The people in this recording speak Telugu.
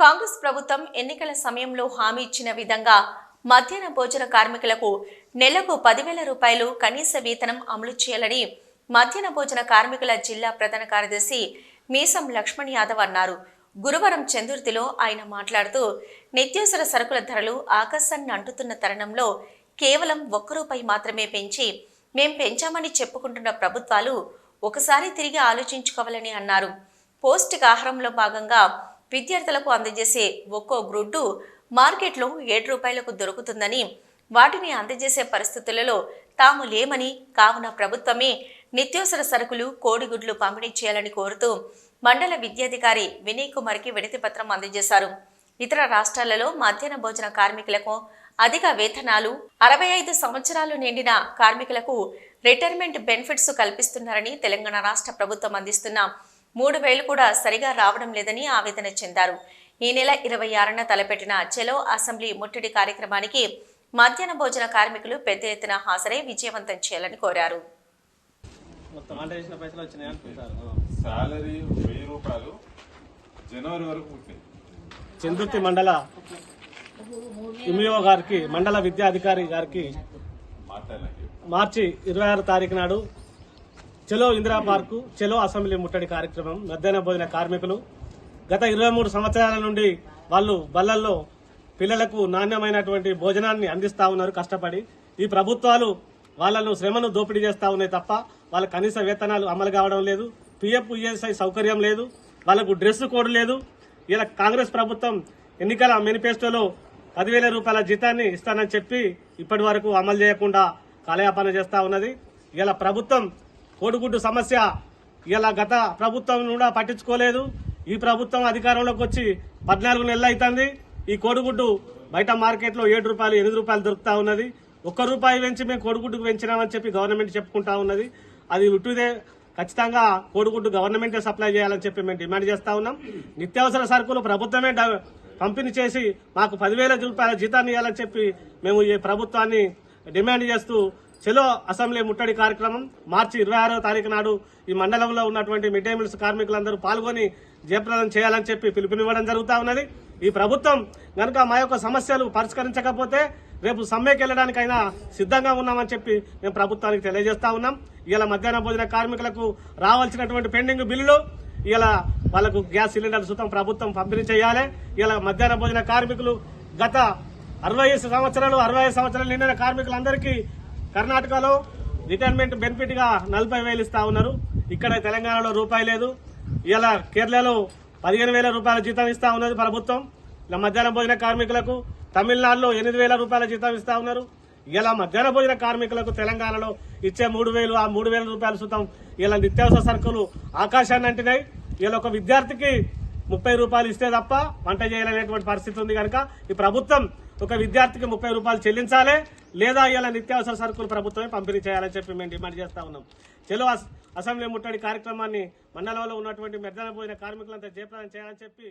కాంగ్రెస్ ప్రభుత్వం ఎన్నికల సమయంలో హామీ ఇచ్చిన విధంగా మధ్యాహ్న భోజన కార్మికులకు నెలకు పదివేల రూపాయలు కనీస వేతనం అమలు చేయాలని మధ్యాహ్న భోజన కార్మికుల జిల్లా ప్రధాన కార్యదర్శి మీసం లక్ష్మణ్ యాదవ్ అన్నారు. గురువారం చందుర్తిలో ఆయన మాట్లాడుతూ నిత్యావసర సరుకుల ధరలు ఆకాశాన్ని అంటుతున్న తరుణంలో కేవలం ఒక్క రూపాయి మాత్రమే పెంచి మేం పెంచామని చెప్పుకుంటున్న ప్రభుత్వాలు ఒకసారి తిరిగి ఆలోచించుకోవాలని అన్నారు. పౌష్టికాహారంలో భాగంగా విద్యార్థులకు అందజేసే ఒక్కో గ్రుడ్డు మార్కెట్లో ఏడు రూపాయలకు దొరుకుతుందని వాటిని అందజేసే పరిస్థితులలో తాము లేమని కావున ప్రభుత్వమే నిత్యావసర సరుకులు కోడిగుడ్లు పంపిణీ చేయాలని కోరుతూ మండల విద్యాధికారి వినయ్ కుమార్కి వినతి పత్రం అందజేశారు. ఇతర రాష్ట్రాలలో మధ్యాహ్న భోజన కార్మికులకు అధిక వేతనాలు అరవై ఐదు సంవత్సరాలు నిండిన కార్మికులకు రిటైర్మెంట్ బెనిఫిట్స్ కల్పిస్తున్నారని తెలంగాణ రాష్ట్ర ప్రభుత్వం అందిస్తున్న మూడు వేలు కూడా సరిగా రావడం లేదని ఆవేదన చెందారు. ఈ నెల ఇరవై ఆరున తలపెట్టిన చెలో అసెంబ్లీ ముట్టడి కార్యక్రమానికి మధ్యాహ్న భోజన కార్మికులు పెద్ద ఎత్తున హాజరై విజయవంతం చేయాలని కోరారు. సాలరీ వెయ్యి రూపాయలు జనవరి వరకు చందుర్తి మండల ఎంఈఓ గారికి మండల విద్యాధికారి గారికి మార్చి ఇరవై ఆరు తారీఖు నాడు చెలో ఇందిరా పార్కు చెలో అసెంబ్లీ ముట్టడి కార్యక్రమం మధ్యాహ్న భోజన కార్మికులు. గత ఇరవై మూడు సంవత్సరాల నుండి వాళ్ళు బల్లల్లో పిల్లలకు నాణ్యమైనటువంటి భోజనాన్ని అందిస్తూ ఉన్నారు కష్టపడి. ఈ ప్రభుత్వాలు వాళ్ళను శ్రమను దోపిడీ చేస్తూ ఉన్నాయి తప్ప వాళ్ళ కనీస వేతనాలు అమలు కావడం లేదు పిఎఫ్ ఈఎస్ఐ సౌకర్యం లేదు వాళ్ళకు డ్రెస్ కోడ్ లేదు. ఇలా కాంగ్రెస్ ప్రభుత్వం ఎన్నికల మేనిఫెస్టోలో పదివేల రూపాయల జీతాన్ని ఇస్తానని చెప్పి ఇప్పటి వరకు అమలు చేయకుండా కాలయాపన చేస్తూ ఉన్నది. ఇలా ప్రభుత్వం కోడిగుడ్డు సమస్య ఇలా గత ప్రభుత్వం కూడా పట్టించుకోలేదు. ఈ ప్రభుత్వం అధికారంలోకి వచ్చి పద్నాలుగు నెలలు అవుతుంది ఈ కోడిగుడ్డు బయట మార్కెట్లో ఏడు రూపాయలు ఎనిమిది రూపాయలు దొరుకుతా ఉన్నది. ఒక్క రూపాయి పెంచి మేము కోడిగుడ్డుకు పెంచినామని చెప్పి గవర్నమెంట్ చెప్పుకుంటా ఉన్నది. అది ఉట్టుదే. ఖచ్చితంగా కోడిగుడ్డు గవర్నమెంటే సప్లై చేయాలని చెప్పి మేము డిమాండ్ చేస్తా ఉన్నాం. నిత్యావసర సరుకులు ప్రభుత్వమే పంపిణీ చేసి మాకు పదివేల రూపాయల జీతాన్ని ఇవ్వాలని చెప్పి మేము ఈ ప్రభుత్వాన్ని డిమాండ్ చేస్తూ చలో అసెంబ్లీ ముట్టడి కార్యక్రమం మార్చి ఇరవై ఆరో తారీఖు నాడు ఈ మండలంలో ఉన్నటువంటి మిడ్ డే మీల్స్ కార్మికులందరూ పాల్గొని జయప్రదం చేయాలని చెప్పి పిలుపునివ్వడం జరుగుతూ ఉన్నది. ఈ ప్రభుత్వం గనుక మా యొక్క సమస్యలు పరిష్కరించకపోతే రేపు సమ్మెకి వెళ్ళడానికైనా సిద్ధంగా ఉన్నామని చెప్పి మేము ప్రభుత్వానికి తెలియజేస్తా ఉన్నాం. ఇలా మధ్యాహ్న భోజన కార్మికులకు రావాల్సినటువంటి పెండింగ్ బిల్లులు ఇలా వాళ్ళకు గ్యాస్ సిలిండర్ సుతం ప్రభుత్వం పంపిణీ చేయాలి. ఇలా మధ్యాహ్న భోజన కార్మికులు గత అరవై సంవత్సరాలు అరవై ఐదు సంవత్సరాలు నిండిన కార్మికులందరికీ కర్ణాటకలో రిటైర్మెంట్ బెనిఫిట్గా నలభై వేలు ఇస్తా ఉన్నారు. ఇక్కడ తెలంగాణలో రూపాయి లేదు. ఇలా కేరళలో పదిహేను వేల రూపాయల జీతం ఇస్తా ఉన్నది ప్రభుత్వం. ఇలా మధ్యాహ్న భోజన కార్మికులకు తమిళనాడులో ఎనిమిది వేల రూపాయల జీతం ఇస్తా ఉన్నారు. ఇలా మధ్యాహ్న భోజన కార్మికులకు తెలంగాణలో ఇచ్చే మూడు వేలు ఆ మూడు వేల రూపాయల సుతం ఇలా నిత్యావసర సరుకులు ఆకాశాన్ని అంటినాయి. ఇలా ఒక విద్యార్థికి ముప్పై రూపాయలు ఇస్తే తప్ప వంట చేయలేనటువంటి పరిస్థితి ఉంది కనుక ఈ ప్రభుత్వం ఒక విద్యార్థికి ముప్పై రూపాయలు చెల్లించాలి లేదా ఇలా నిత్యావసర సరుకులు ప్రభుత్వమే పంపిణీ చేయాలని చెప్పి మేము డిమాండ్ చేస్తా ఉన్నాం. చెలో అసెంబ్లీ ముట్టడి కార్యక్రమాన్ని మండలంలో ఉన్నటువంటి మెద్దన పోయిన కార్మికులంతా జయప్రదం చేయాలని చెప్పి